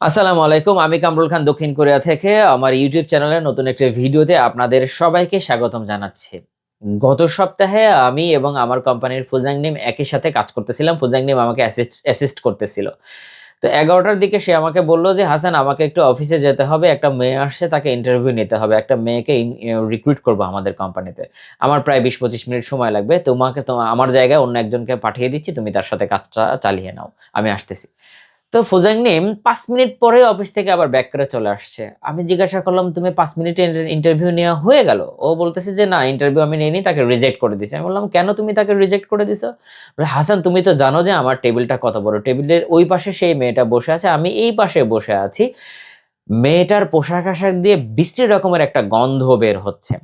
আসসালামু আলাইকুম, আমি কামরুল খান দক্ষিণ কোরিয়া থেকে। আমার ইউটিউব চ্যানেলে নতুন একটা ভিডিওতে আপনাদের সবাইকে স্বাগতম জানাচ্ছি। গত সপ্তাহে আমি এবং আমার কোম্পানির ফুজাংনিম একই সাথে কাজ করতেছিলাম। ফুজাংনিম আমাকে অ্যাসিস্ট করতেছিল। তো এগারোটার দিকে সে আমাকে বলল যে, হাসান, আমাকে একটু অফিসে যেতে হবে। একটা মেয়ে আসছে, তাকে ইন্টারভিউ নিতে হবে। একটা মেয়েকে রিক্রুট করব আমাদের কোম্পানিতে। আমার প্রায় বিশ পঁচিশ মিনিট সময় লাগবে। তোমাকে আমার জায়গায় অন্য একজনকে পাঠিয়ে দিচ্ছি। তুমি তার সাথে কাজটা চালিয়ে নাও। আমি আসতেছি। তো ফুজাংনিম পাঁচ মিনিট পরে অফিস থেকে আবার ব্যাক করে চলে আসছে। আমি জিজ্ঞাসা করলাম, তুমি পাঁচ মিনিটে ইন্টারভিউ নেওয়া হয়ে গেল? ও বলতেছে যে, না ইন্টারভিউ আমি নিইনি, তাকে রিজেক্ট করে দিছি আমি বললাম, কেন তুমি তাকে রিজেক্ট করে দিছো? হাসান, তুমি তো জানো যে আমার টেবিলটা কত বড়। টেবিলের ওই পাশে সেই মেয়েটা বসে আছে, আমি এই পাশে বসে আছি। মেয়েটার পোশাক আশাক দিয়ে বৃষ্টি রকমের একটা গন্ধ বের হচ্ছে।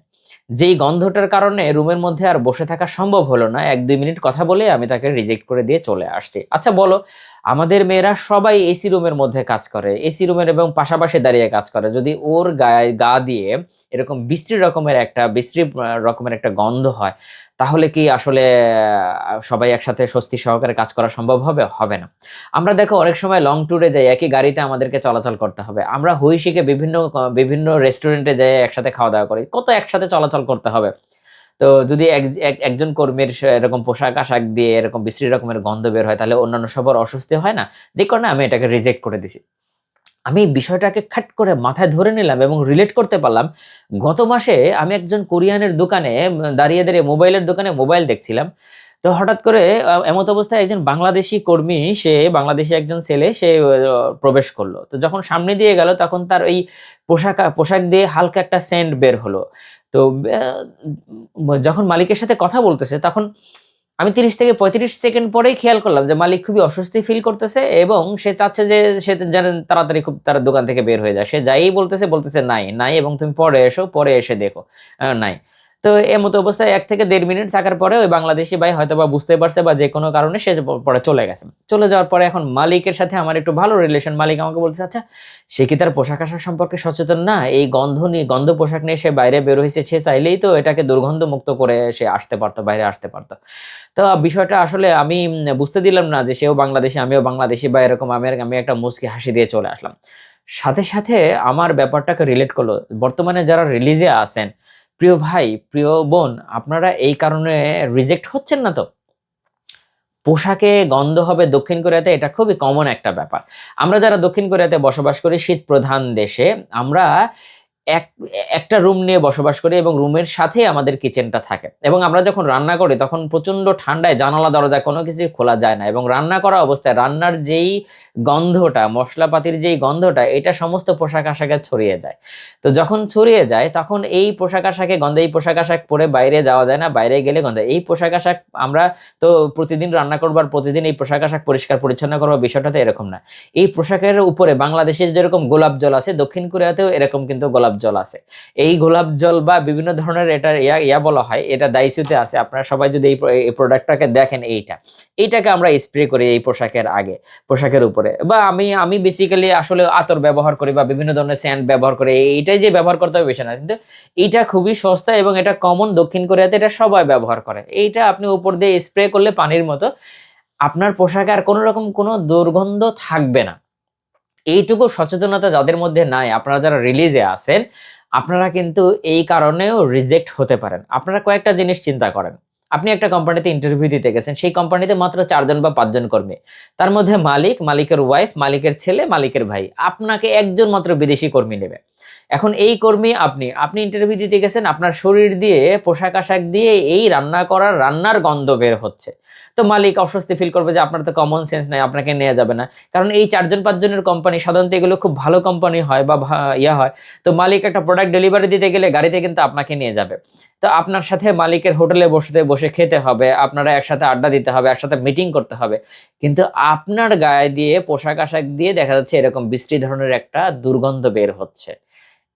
যেই গন্ধটার কারণে রুমের মধ্যে আর বসে থাকা সম্ভব হলো না, এক দুই মিনিট কথা বলে আমি তাকে রিজেক্ট করে দিয়ে চলে আসছি। আচ্ছা বলো, আমাদের মেয়েরা সবাই এসি রুমের মধ্যে কাজ করে এসি রুমের এবং পাশাপাশি দাঁড়িয়ে কাজ করে। যদি ওর গায়ে গা দিয়ে এরকম বিশ্রী রকমের একটা, বিশ্রী রকমের একটা গন্ধ হয় তাহলে কি আসলে সবাই একসাথে স্বস্তি সহকারে কাজ করা সম্ভব হবে? হবে না। আমরা দেখো অনেক সময় লং ট্যুরে যাই, একই গাড়িতে আমাদেরকে চলাচল করতে হবে। আমরা হইশিকে বিভিন্ন বিভিন্ন রেস্টুরেন্টে যাই, একসাথে খাওয়া দাওয়া করি, কত একসাথে চলাচল করতে হবে? তো যদি এক- এক- একজন কর্মীর এরকম পোশাক আশাক দিয়ে এরকম বিশ্রী রকমের গন্ধ বের হয়, তাহলে অন্যান্য সবার অস্বস্তি হয় না? যে কারণে আমি এটাকে রিজেক্ট করে দিছি। আমি বিষয়টাকে খাট করে মাথায় ধরে নিলাম এবং রিলেট করতে পারলাম। গত মাসে আমি একজন কোরিয়ানের দোকানে দাঁড়িয়ে দাঁড়িয়ে মোবাইলের দোকানে মোবাইল দেখছিলাম। তো হঠাৎ করে এমত অবস্থায় একজন বাংলাদেশি কর্মী, সে বাংলাদেশি একজন ছেলে, সে প্রবেশ করল। তো যখন সামনে দিয়ে গেল, তখন তার ওই পোশাক পোশাক দিয়ে হালকা একটা সেন্ট বের হলো। তো যখন মালিকের সাথে কথা বলতেছে, তখন আমি তিরিশ থেকে পঁয়ত্রিশ সেকেন্ড পরেই খেয়াল করলাম যে মালিক খুবই অস্বস্তি ফিল করতেছে এবং সে চাচ্ছে যে সে যেন তাড়াতাড়ি খুব তার দোকান থেকে বের হয়ে যায়। সে যাই বলতেছে বলতেছে নাই নাই এবং তুমি পরে এসো, পরে এসে দেখো। নাই। তো এর মতো অবস্থায় এক থেকে দেড় মিনিট থাকার পরে ওই বাংলাদেশি ভাই হয়তো বা বুঝতে পারছে বা যে কোনো কারণে সে পরে চলে গেছে। চলে যাওয়ার পরে এখন মালিকের সাথে আমার একটু ভালো রিলেশন মালিক আমাকে বলছে আচ্ছা সে কি তার পোশাক আশাক সম্পর্কে সচেতন না? এই গন্ধ নিয়ে গন্ধ পোশাক নিয়ে সে বাইরে বের হয়েছে, সে চাইলেই তো এটাকে দুর্গন্ধ মুক্ত করে সে আসতে পারতো, বাইরে আসতে পারতো। তো বিষয়টা আসলে আমি বুঝতে দিলাম না যে সেও বাংলাদেশি, আমিও বাংলাদেশি বা এরকম আমি আমি একটা মুচকি হাসি দিয়ে চলে আসলাম। সাথে সাথে আমার ব্যাপারটাকে রিলেট করল। বর্তমানে যারা রিলিজে আছেন প্রিয় ভাই, প্রিয় বোন, আপনারা এই কারণে রিজেক্ট হচ্ছেন না তো? পোশাকে গন্ধ হবে দক্ষিণ কোরিয়াতে, এটা খুবই কমন একটা ব্যাপার। আমরা যারা দক্ষিণ কোরিয়াতে বসবাস করি শীত প্রধান দেশে, আমরা এক, একটা রুম নিয়ে বসবাস করি এবং রুমের সাথে আমাদের কিচেনটা থাকে। এবং আমরা যখন রান্না করি, তখন প্রচণ্ড ঠান্ডায় জানালা, দরজা কোনো কিছুই খোলা যায় না এবং রান্না করা অবস্থায় রান্নার যেই গন্ধটা, মশলাপাতির যেই গন্ধটা, এটা সমস্ত পোশাক আশাকে ছড়িয়ে যায়। তো যখন ছড়িয়ে যায়, তখন এই পোশাক আশাকে গন্ধ, এই পোশাক আশাক পরে বাইরে যাওয়া যায় না, বাইরে গেলে গন্ধ। এই পোশাক আশাক আমরা তো প্রতিদিন রান্না করবার প্রতিদিন এই পোশাক আশাক পরিষ্কার পরিচ্ছন্ন করবার বিষয়টা তো এরকম না। এই পোশাকের উপরে বাংলাদেশে যেরকম গোলাপ জল আছে, দক্ষিণ কোরিয়াতেও এরকম কিন্তু গোলাপ জল আছে। এই গোলাপ জল বা বিভিন্ন ধরনের এটা ইয়া বলা হয়, এটা দাইসুতে আছে। আপনারা সবাই যদি এই প্রোডাক্টটাকে দেখেন এইটা, এইটাকে আমরা স্প্রে করি এই পোশাকের আগে, পোশাকের উপরে। বা আমি আমি বেসিক্যালি আসলে আতর ব্যবহার করি বা বিভিন্ন ধরনের স্যান্ড ব্যবহার করি এইটাই যে ব্যবহার করতে হবে বেশি না। কিন্তু এইটা খুবই সস্তা এবং এটা কমন দক্ষিণ কোরিয়াতে এটা সবাই ব্যবহার করে। এইটা আপনি উপর দিয়ে স্প্রে করলে পানির মতো আপনার পোশাকে আর কোনো রকম কোনো দুর্গন্ধ থাকবে না। এইটুকু সচেতনতা যাদের মধ্যে নাই, আপনারা যারা রিলিজে আছেন, আপনারা কিন্তু এই কারণেও রিজেক্ট হতে পারেন। আপনারা কয়েকটা জিনিস চিন্তা করেন। আপনি একটা কোম্পানিতে ইন্টারভিউ দিতে গেছেন, সেই কোম্পানিতে মাত্র চারজন বা পাঁচজন কর্মী। তার মধ্যে মালিক, মালিকের ওয়াইফ মালিকের ছেলে, মালিকের ভাই। আপনাকে একজন মাত্র বিদেশি কর্মী নেবে। এখন এই কর্মী আপনি আপনি ইন্টারভিউ দিতে গেছেন, আপনার শরীর দিয়ে, পোশাক আশাক দিয়ে এই রান্না করার রান্নার গন্ধ বের হচ্ছে। তো মালিক অস্বস্তি ফিল করবে যে আপনার তো কমন সেন্স নাই, আপনাকে নেওয়া যাবে না। কারণ এই চারজন, পাঁচজনের কোম্পানি সাধারণত এগুলো খুব ভালো কোম্পানি হয় বা ইয়া হয়। তো মালিক একটা প্রোডাক্ট ডেলিভারি দিতে গেলে গাড়িতে কিন্তু আপনাকে নিয়ে যাবে। তো আপনার সাথে মালিকের হোটেলে বসতে, বসে খেতে হবে, আপনারা একসাথে আড্ডা দিতে হবে, একসাথে মিটিং করতে হবে। কিন্তু আপনার গায়ে দিয়ে, পোশাক আশাক দিয়ে দেখা যাচ্ছে এরকম বৃষ্টি ধরনের একটা দুর্গন্ধ বের হচ্ছে।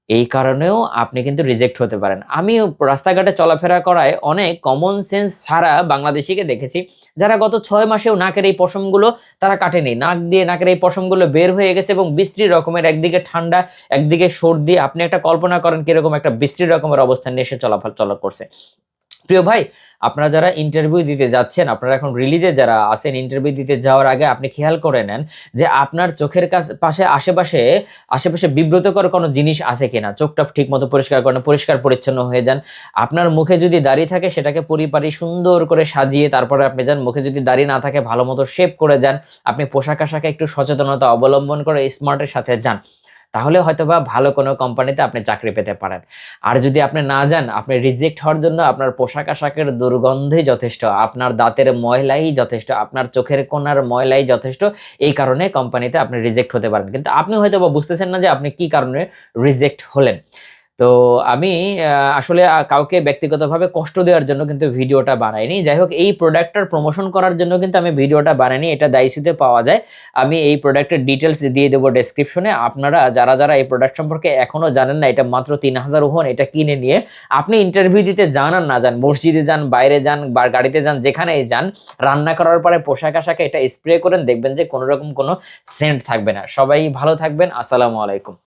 এই কারণেও আপনি কিন্তু রিজেক্ট হতে পারেন। আমি রাস্তাঘাটে চলাফেরা করায় অনেক কমন সেন্স ছাড়া বাংলাদেশিকে দেখেছি, যারা গত ছয় মাসেও নাকের এই পশমগুলো তারা কাটেনি। নাক দিয়ে নাকের এই পশমগুলো বের হয়ে গেছে এবং বিস্ত্রী রকমের একদিকে ঠান্ডা, একদিকে সর্দি। আপনি একটা কল্পনা করেন কীরকম একটা বিস্ত্রী রকমের অবস্থান নিয়ে এসে চলাফল চলা করছে। প্রিয় ভাই, আপনারা যারা ইন্টারভিউ দিতে যাচ্ছেন, আপনারা এখন রিলিজে যারা আছেন ইন্টারভিউ দিতে যাওয়ার আগে আপনি খেয়াল করে নেন যে আপনার চোখের কাছে, পাশে, আশেপাশে আশেপাশে বিব্রতকর কোনো জিনিস আছে কিনা। চোখটা ঠিক মতো পরিষ্কার করেন, পরিষ্কার পরিচ্ছন্ন হয়ে যান। আপনার মুখে যদি দাড়ি থাকে, সেটাকে পরিপারি সুন্দর করে সাজিয়ে তারপরে আপনি যান। মুখে যদি দাড়ি না থাকে ভালো মতো শেপ করে যান। আপনি পোশাক আশাকে একটু সচেতনতা অবলম্বন করে স্মার্টের সাথে যান। তাহলে হয়তোবা ভালো কোনো কোম্পানিতে আপনি চাকরি পেতে পারেন। আর যদি আপনি না যান, আপনি রিজেক্ট হওয়ার জন্য আপনার পোশাক আশাকের দুর্গন্ধই যথেষ্ট, আপনার দাঁতের ময়লাই যথেষ্ট, আপনার চোখের কোনার ময়লাই যথেষ্ট, এই কারণে কোম্পানিতে আপনি রিজেক্ট হতে পারেন। কিন্তু আপনি হয়তো বা বুঝতেছেন না যে আপনি কি কারণে রিজেক্ট হলেন। তো আমি আসলে কাউকে ব্যক্তিগতভাবে কষ্ট দেওয়ার জন্য কিন্তু ভিডিওটা বানাইনি। যাই হোক এই প্রোডাক্টটার প্রমোশন করার জন্য কিন্তু আমি ভিডিওটা বানাইনি, এটা দাইসিতে পাওয়া যায়। আমি এই প্রোডাক্টের ডিটেলস দিয়ে দেবো ডেসক্রিপশনে আপনারা, যারা যারা এই প্রোডাক্ট সম্পর্কে এখনও জানেন না, এটা মাত্র তিন হাজার ওহন, এটা কিনে নিয়ে আপনি ইন্টারভিউ দিতে যান আর না যান, মসজিদে যান, বাইরে যান, বা গাড়িতে যান, যেখানেই যান, রান্না করার পরে পোশাক আশাকে এটা স্প্রে করেন, দেখবেন যে কোনো রকম কোনো সেন্ট থাকবে না। সবাই ভালো থাকবেন। আসসালামু আলাইকুম।